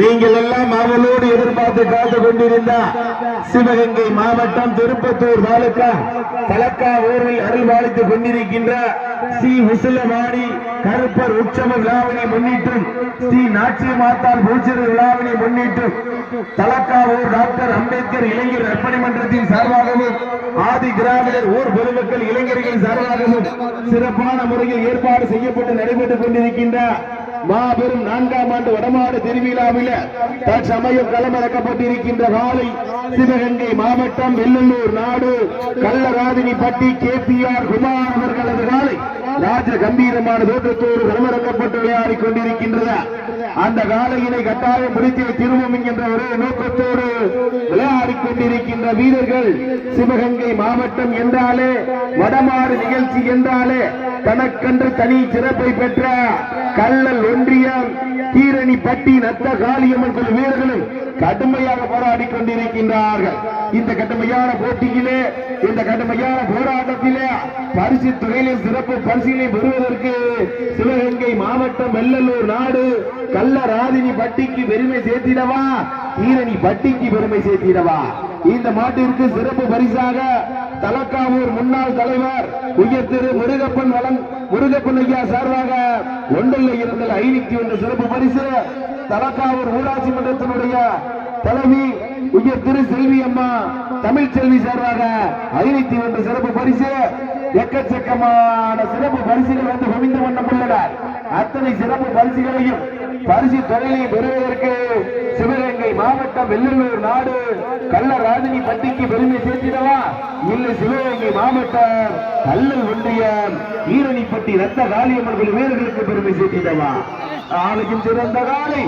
நீங்கள் எல்லாம் அவளோடு எதிர்பார்த்து காத்து கொண்டிருந்த சிவகங்கை மாவட்டம் திருப்பத்தூர் தாலுக்கா தலக்கா ஊரில் அருள்பாலித்துக் கொண்டிருக்கின்ற ஸ்ரீ முசலமாடி கருப்பர் உற்சவ விழாவினை முன்னிட்டும் ஸ்ரீ நாச்சிய மாத்தாள் பூச்சர் விழாவினை முன்னிட்டும் தலக்காவூர் டாக்டர் அம்பேத்கர் இளைஞர் நற்பணி மன்றத்தின் சார்பாகவும் ஆதி கிராமினர் ஊர் பொதுமக்கள் இளைஞர்கள் சார்பாகவும் சிறப்பான முறையில் ஏற்பாடு செய்யப்பட்டு நடைபெற்றுக் கொண்டிருக்கின்ற மாபெரும் நான்காம் ஆண்டு வடமாடு திருவிழாவில் தற்சமயம் களமிறக்கப்பட்டிருக்கின்ற காலை சிவகங்கை மாவட்டம் வெள்ளலூர் நாடு. கள்ளராதினி பட்டி கே பி ஆர் குமார் அவர்களது காலை. ராஜ கம்பீரமான தோற்றத்தோடு களமிறக்கப்பட்டு விளையாடி கொண்டிருக்கின்றது அந்த காலையினை கட்டாயம் பிடித்து திரும்பும் என்கின்ற ஒரே நோக்கத்தோடு விளையாடி கொண்டிருக்கின்ற வீரர்கள் சிவகங்கை மாவட்டம் என்றாலே வடமாறு நிகழ்ச்சி என்றாலே தனக்கென்று தனி சிறப்பை பெற்ற கள்ளல் ஒன்றியம் கீரணி பட்டி நத்த காளியம்மன் வீரர்களும் கடுமையாக போராடி கொண்டிருக்கின்றார்கள் இந்த கடுமையான போட்டியிலே இந்த கடுமையான போராட்டத்திலே பரிசு தொகையிலே சிறப்பு பரிசீலனை பெறுவதற்கு சிவகங்கை மாவட்டம் வெள்ளலூர் நாடு கள்ளராதினி பட்டிக்கு பெருமை சேர்த்திடவா? ஈரணி பட்டிக்கு பெருமை சேர்த்திடவா? இந்த மாட்டிற்கு சிறப்பு பரிசாக தலக்காவூர் முன்னாள் தலைவர் உயர் திரு முருகப்பன் வளம் முருகப்பன் ஐயா சார்பாக ஒன்றில் இருந்தல் ஐநூத்தி ஒன்று சிறப்பு பரிசு தலக்காவூர் ஊராட்சி மன்றத்தினுடைய தலைவி உயர் திரு செல்வி அம்மா தமிழ் செல்வி சார்பாக ஐநூத்தி ஒன்று சிறப்பு பரிசு எக்கச்சக்கமான சிறப்பு பரிசுகள் வந்து குவிந்து வண்ணம் உள்ளன. அத்தனை சிறப்பு பரிசுகளையும் பரிசு தொகையையும் பெறுவதற்கு சிவகங்கை மாவட்டம் வெள்ளூர் நாடு கள்ளராஜினி பட்டிக்கு பெருமை சேர்த்திடவா? இல்லை சிவகங்கை மாவட்டம் கல்லல் ஒன்றியம் ஈரணிப்பட்டி ரத்த காளியம்மன் வீரர்களுக்கு பெருமை சேர்த்திடவா? ஆளுக்கும் சிறந்த காலை.